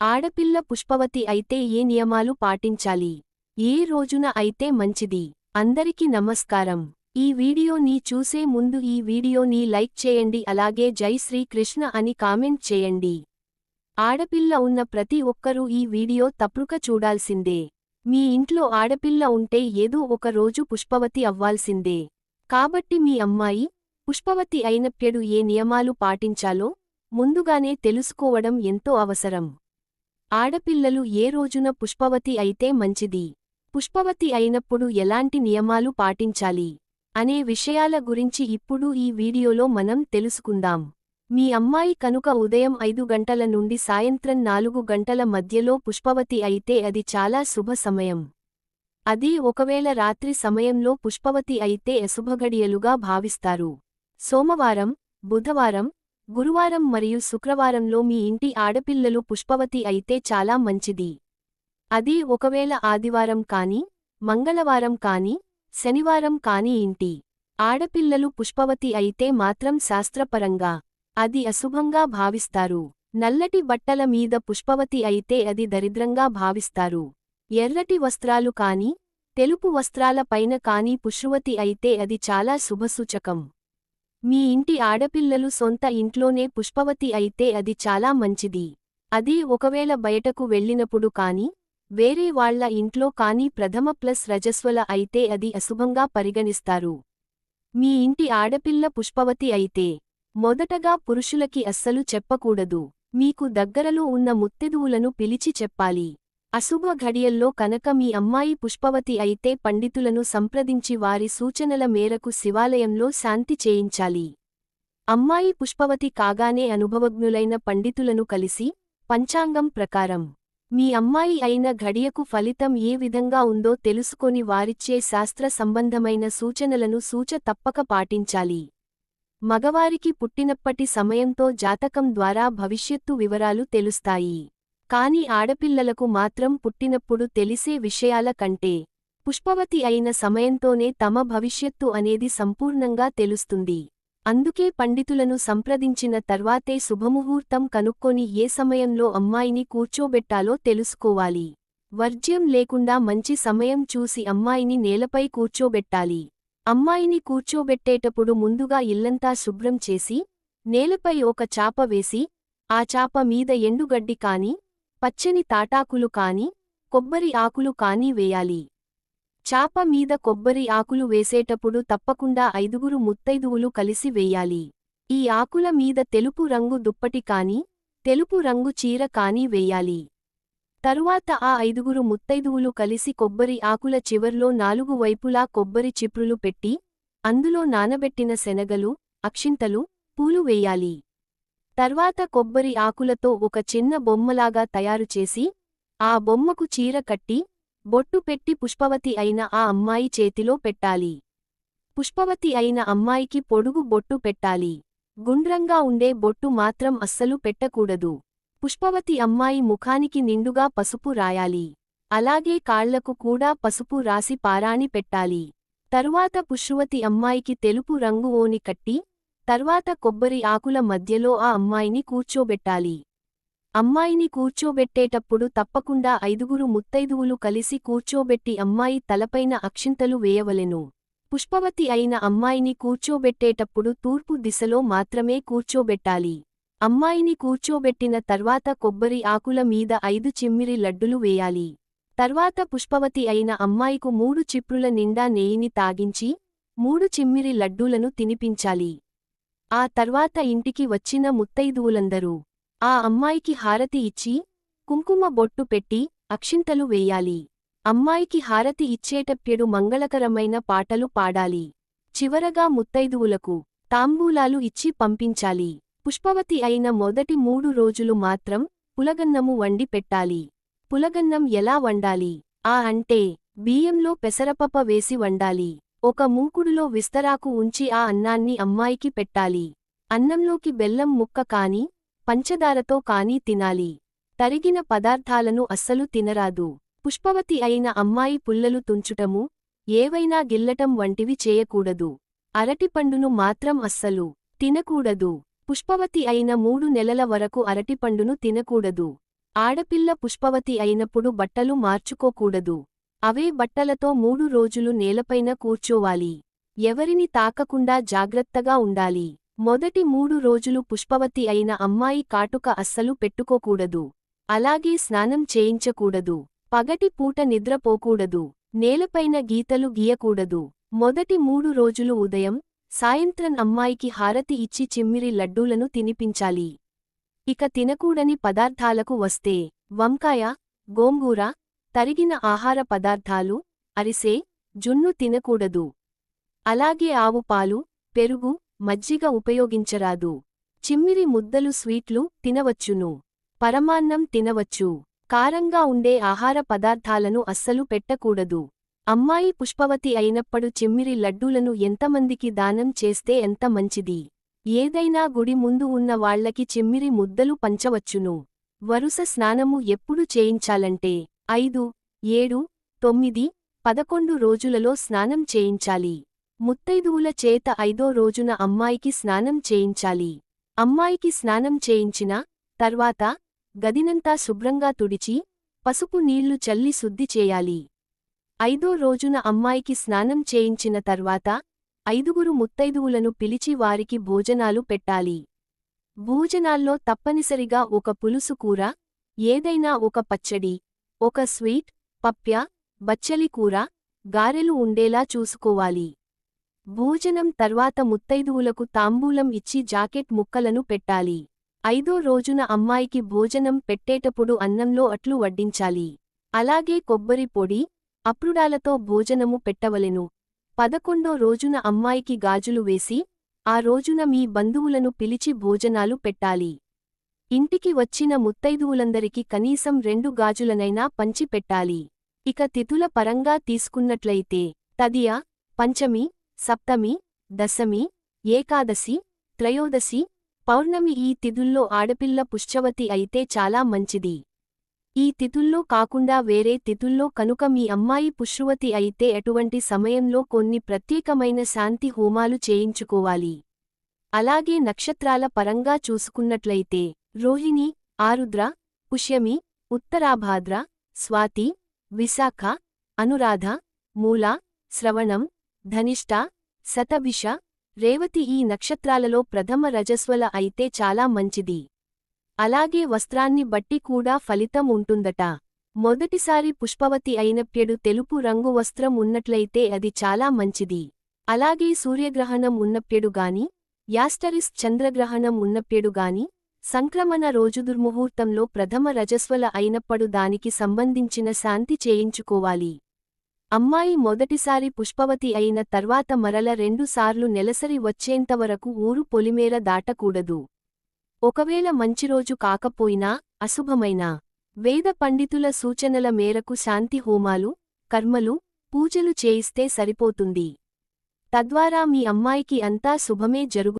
ఆడపిల్ల పుష్పవతి అయితే ఏ నియమాలు పాటించాలి? ఏ రోజున అయితే మంచిది? అందరికి నమస్కారం. ఈ వీడియోని చూసే ముందు ఈ వీడియోని లైక్ చేయండి అలాగే జై శ్రీకృష్ణ అని కామెంట్ చేయండి. ఆడపిల్ల ఉన్న ప్రతి ఒక్కరూ ఈ వీడియో తప్పక చూడాల్సిందే. మీ ఇంట్లో ఆడపిల్ల ఉంటే ఏదో ఒక రోజు పుష్పవతి అవ్వాల్సిందే. కాబట్టి మీ అమ్మాయి పుష్పవతి అయినప్పుడు ఏ నియమాలు పాటించాలో ముందుగానే తెలుసుకోవడం ఎంతో అవసరం. ఆడపిల్లలు ఏ రోజున పుష్పవతి అయితే మంచిది? పుష్పవతి అయినప్పుడు ఎలాంటి నియమాలు పాటించాలి? అనే విషయాల గురించి ఇప్పుడు ఈ వీడియోలో మనం తెలుసుకుందాం. మీ అమ్మాయి కనుక ఉదయం ఐదు గంటల నుండి సాయంత్రం నాలుగు గంటల మధ్యలో పుష్పవతి అయితే అది చాలా శుభ సమయం. అది ఒకవేళ రాత్రి సమయంలో పుష్పవతి అయితే అశుభగడియలుగా భావిస్తారు. సోమవారం బుధవారం గురువారం మరియు శుక్రవారంలో మీ ఇంటి ఆడపిల్లలు పుష్పవతి అయితే చాలా మంచిది. అది ఒకవేళ ఆదివారం కాని మంగళవారం కాని శనివారం కాని ఇంటి ఆడపిల్లలు పుష్పవతి అయితే మాత్రం శాస్త్రపరంగా అది అశుభంగా భావిస్తారు. నల్లటి బట్టల మీద పుష్పవతి అయితే అది దరిద్రంగా భావిస్తారు. ఎర్రటి వస్త్రాలు కాని తెలుపు వస్త్రాల పైన కాని పుష్పవతి అయితే అది చాలా శుభసూచకం మీ ఇంటి ఆడపిల్లలు సొంత ఇంట్లోనే పుష్పవతి అయితే అది చాలా మంచిది. అదీ ఒకవేళ బయటకు వెళ్ళినప్పుడు కాని వేరే వాళ్ళ ఇంట్లో కాని ప్రథమ ప్లస్ రజస్వల అయితే అది అశుభంగా పరిగణిస్తారు. మీ ఇంటి ఆడపిల్ల పుష్పవతి అయితే మొదటగా పురుషులకి అస్సలు చెప్పకూడదు. మీకు దగ్గరలో ఉన్న ముత్తెదువులను పిలిచి చెప్పాలి. అశుభ ఘడియల్లో కనుక మీ అమ్మాయి పుష్పవతి అయితే పండితులను సంప్రదించి వారి సూచనల మేరకు శివాలయంలో శాంతి చేయించాలి. అమ్మాయి పుష్పవతి కాగానే అనుభవజ్ఞులైన పండితులను కలిసి పంచాంగం ప్రకారం మీ అమ్మాయి అయిన ఘడియకు ఫలితం ఏ విధంగా ఉందో తెలుసుకొని వారిచ్చే శాస్త్ర సంబంధమైన సూచనలను సూచ తప్పక పాటించాలి. మగవారికి పుట్టినప్పటి సమయంతో జాతకం ద్వారా భవిష్యత్తు వివరాలు తెలుస్తాయి. కాని ఆడపిల్లలకు మాత్రం పుట్టినప్పుడు తెలిసే విషయాల కంటే పుష్పవతి అయిన సమయంతోనే తమ భవిష్యత్తు అనేది సంపూర్ణంగా తెలుస్తుంది. అందుకే పండితులను సంప్రదించిన తర్వాతే శుభముహూర్తం కనుక్కొని ఏ సమయంలో అమ్మాయిని కూర్చోబెట్టాలో తెలుసుకోవాలి. వర్జ్యం లేకుండా మంచి సమయం చూసి అమ్మాయిని నేలపై కూర్చోబెట్టాలి. అమ్మాయిని కూర్చోబెట్టేటప్పుడు ముందుగా ఇల్లంతా శుభ్రం చేసి నేలపై ఒక చాప వేసి ఆ చాప మీద ఎండుగడ్డి కాని పచ్చని తాటాకులు కాని కొబ్బరి ఆకులు కాని వేయాలి. చాప మీద కొబ్బరి ఆకులు వేసేటప్పుడు తప్పకుండా ఐదుగురు ముత్తైదువులు కలిసి వేయాలి. ఈ ఆకుల మీద తెలుపు రంగు దుప్పటి కాని తెలుపు రంగు చీర కాని వేయాలి. తరువాత ఆ ఐదుగురు ముత్తైదువులు కలిసి కొబ్బరి ఆకుల చివర్లో నాలుగు వైపులా కొబ్బరి చిప్రులు పెట్టి అందులో నానబెట్టిన శనగలు అక్షింతలు పూలు వేయాలి. తర్వాత కొబ్బరి ఆకులతో ఒక చిన్న బొమ్మలాగా తయారుచేసి ఆ బొమ్మకు చీర కట్టి బొట్టు పెట్టి పుష్పవతి అయిన ఆ అమ్మాయి చేతిలో పెట్టాలి. పుష్పవతి అయిన అమ్మాయికి పొడుగు బొట్టు పెట్టాలి. గుండ్రంగా ఉండే బొట్టు మాత్రం అస్సలు పెట్టకూడదు. పుష్పవతి అమ్మాయి ముఖానికి నిండుగా పసుపు రాయాలి. అలాగే కాళ్ళకు కూడా పసుపు రాసి పారాణి పెట్టాలి. తరువాత పుష్పవతి అమ్మాయికి తెలుపు రంగు ఓని కట్టి తర్వాత కొబ్బరి ఆకుల మధ్యలో ఆ అమ్మాయిని కూర్చోబెట్టాలి. అమ్మాయిని కూర్చోబెట్టేటప్పుడు తప్పకుండా ఐదుగురు ముత్తైదువులు కలిసి కూర్చోబెట్టి అమ్మాయి తలపైన అక్షింతలు వేయవలెను. పుష్పవతి అయిన అమ్మాయిని కూర్చోబెట్టేటప్పుడు తూర్పు దిశలో మాత్రమే కూర్చోబెట్టాలి. అమ్మాయిని కూర్చోబెట్టిన తర్వాత కొబ్బరి ఆకుల మీద ఐదు చిమ్మిరి లడ్డులు వేయాలి. తర్వాత పుష్పవతి అయిన అమ్మాయికు మూడు చిప్రుల నిండా నెయ్యిని తాగించి మూడు చిమ్మిరి లడ్డూలను తినిపించాలి. ఆ తర్వాత ఇంటికి వచ్చిన ముత్తైదువులందరూ ఆ అమ్మాయికి హారతి ఇచ్చి కుంకుమ బొట్టు పెట్టి అక్షింతలు వేయాలి. అమ్మాయికి హారతి ఇచ్చేటప్పుడు మంగళకరమైన పాటలు పాడాలి. చివరగా ముత్తైదువులకు తాంబూలాలు ఇచ్చి పంపించాలి. పుష్పవతి అయిన మొదటి మూడు రోజులు మాత్రం పులగన్నము వండి పెట్టాలి. పులగన్నం ఎలా వండాలి? ఆ అంటే బియ్యంలో పెసరపప వేసి వండాలి. ఒక మూకుడులో విస్తరాకు ఉంచి ఆ అన్నాన్ని అమ్మాయికి పెట్టాలి. అన్నంలోకి బెల్లం ముక్క కాని పంచదారతో కానీ తినాలి. తరిగిన పదార్థాలను అస్సలు తినరాదు. పుష్పవతి అయిన అమ్మాయి పుల్లలు తుంచుటము ఏవైనా గిల్లటం వంటివి చేయకూడదు. అరటిపండును మాత్రం అస్సలు తినకూడదు. పుష్పవతి అయిన మూడు నెలల వరకు అరటిపండును తినకూడదు. ఆడపిల్ల పుష్పవతి అయినప్పుడు బట్టలు మార్చుకోకూడదు. అవే బట్టలతో మూడు రోజులు నేలపైన కూర్చోవాలి. ఎవరిని తాకకుండా జాగ్రత్తగా ఉండాలి. మొదటి మూడు రోజులు పుష్పవతి అయిన అమ్మాయి కాటుక అస్సలు పెట్టుకోకూడదు. అలాగే స్నానం చేయించకూడదు. పగటి పూట నిద్రపోకూడదు. నేలపైన గీతలు గీయకూడదు. మొదటి మూడు రోజులు ఉదయం సాయంత్రం అమ్మాయికి హారతి ఇచ్చి చిమ్మిరి లడ్డూలను తినిపించాలి. ఇక తినకూడని పదార్థాలకు వస్తే వంకాయ గోంగూర తరిగిన ఆహార పదార్థాలు అరిసే జున్ను తినకూడదు. అలాగే ఆవు పాలు పెరుగు మజ్జిగ ఉపయోగించరాదు. చిమ్మిరి ముద్దలు స్వీట్లు తినవచ్చును. పరమాన్నం తినవచ్చు. కారంగా ఉండే ఆహార పదార్థాలను అస్సలు పెట్టకూడదు. అమ్మాయి పుష్పవతి అయినప్పుడు చిమ్మిరి లడ్డూలను ఎంతమందికి దానం చేస్తే ఎంత మంచిది? ఏదైనా గుడి ముందు ఉన్న వాళ్ళకి చిమ్మిరి ముద్దలు పంచవచ్చును. వరుస స్నానము ఎప్పుడు చేయించాలంటే? ఐదు ఏడు తొమ్మిది పదకొండు రోజులలో స్నానం చేయించాలి. ముత్తైదువుల చేత ఐదో రోజున అమ్మాయికి స్నానం చేయించాలి. అమ్మాయికి స్నానం చేయించిన తర్వాత గదినంతా శుభ్రంగా తుడిచి పసుపు నీళ్ళు చల్లి శుద్ధి చేయాలి. ఐదో రోజున అమ్మాయికి స్నానం చేయించిన తర్వాత ఐదుగురు ముత్తైదువులను పిలిచి వారికి భోజనాలు పెట్టాలి. భోజనాల్లో తప్పనిసరిగా ఒక పులుసు కూర ఏదైనా ఒక పచ్చడి ఒక స్వీట్ పప్య బచ్చలి కూర గారెలు ఉండేలా చూసుకోవాలి. భోజనం తర్వాత ముత్తైదువులకు తాంబూలం ఇచ్చి జాకెట్ ముక్కలను పెట్టాలి. ఐదో రోజున అమ్మాయికి భోజనం పెట్టేటప్పుడు అన్నంలో అట్లు వడ్డించాలి. అలాగే కొబ్బరి పొడి అప్రుడాలతో భోజనము పెట్టవలెను. పదకొండో రోజున అమ్మాయికి గాజులు వేసి ఆ రోజున మీ బంధువులను పిలిచి భోజనాలు పెట్టాలి. ఇంటికి వచ్చిన ముత్తైదువులందరికి కనీసం రెండు గాజులనైనా పంచిపెట్టాలి ఇక తిథుల పరంగా తీసుకున్నట్లయితే తదియ పంచమి సప్తమి దశమి ఏకాదశి త్రయోదశి పౌర్ణమి ఈ తిథుల్లో ఆడపిల్ల పుష్యవతి అయితే చాలా మంచిది. ఈ తిథుల్లో కాకుండా వేరే తిథుల్లో కనుక మీ అమ్మాయి పుష్రువతి అయితే అటువంటి సమయంలో కొన్ని ప్రత్యేకమైన శాంతి హోమాలు చేయించుకోవాలి. అలాగే నక్షత్రాల పరంగా చూసుకున్నట్లయితే రోహిణి ఆరుద్ర పుష్యమి ఉత్తరాభాద్ర స్వాతి విశాఖ అనురాధ మూల శ్రవణం ధనిష్ట శతభిష రేవతి ఈ నక్షత్రాలలో ప్రథమ రజస్వల అయితే చాలా మంచిది. అలాగే వస్త్రాన్ని బట్టి కూడా ఫలితం ఉంటుందట. మొదటిసారి పుష్పవతి అయినప్పుడు తెలుపు రంగు వస్త్రం ఉన్నట్లయితే అది చాలా మంచిది. అలాగే సూర్యగ్రహణం ఉన్నప్పుడు గాని యాస్టరిస్ చంద్రగ్రహణం ఉన్నప్పుడు గాని సంక్రమణ రోజు దుర్ముహూర్తంలో ప్రథమ రజస్వల అయినప్పుడు దానికి సంబంధించిన శాంతి చేయించుకోవాలి. అమ్మాయి మొదటిసారి పుష్పవతి అయిన తర్వాత మరల రెండుసార్లు నెలసరి వచ్చేంతవరకు ఊరు పొలిమేర దాటకూడదు. ఒకవేళ మంచిరోజు కాకపోయినా అశుభమైనా. వేద పండితుల సూచనల మేరకు శాంతి హోమాలు కర్మలు పూజలు చేయిస్తే సరిపోతుంది. తద్వారా మీ అమ్మాయికి అంతా శుభమే జరుగు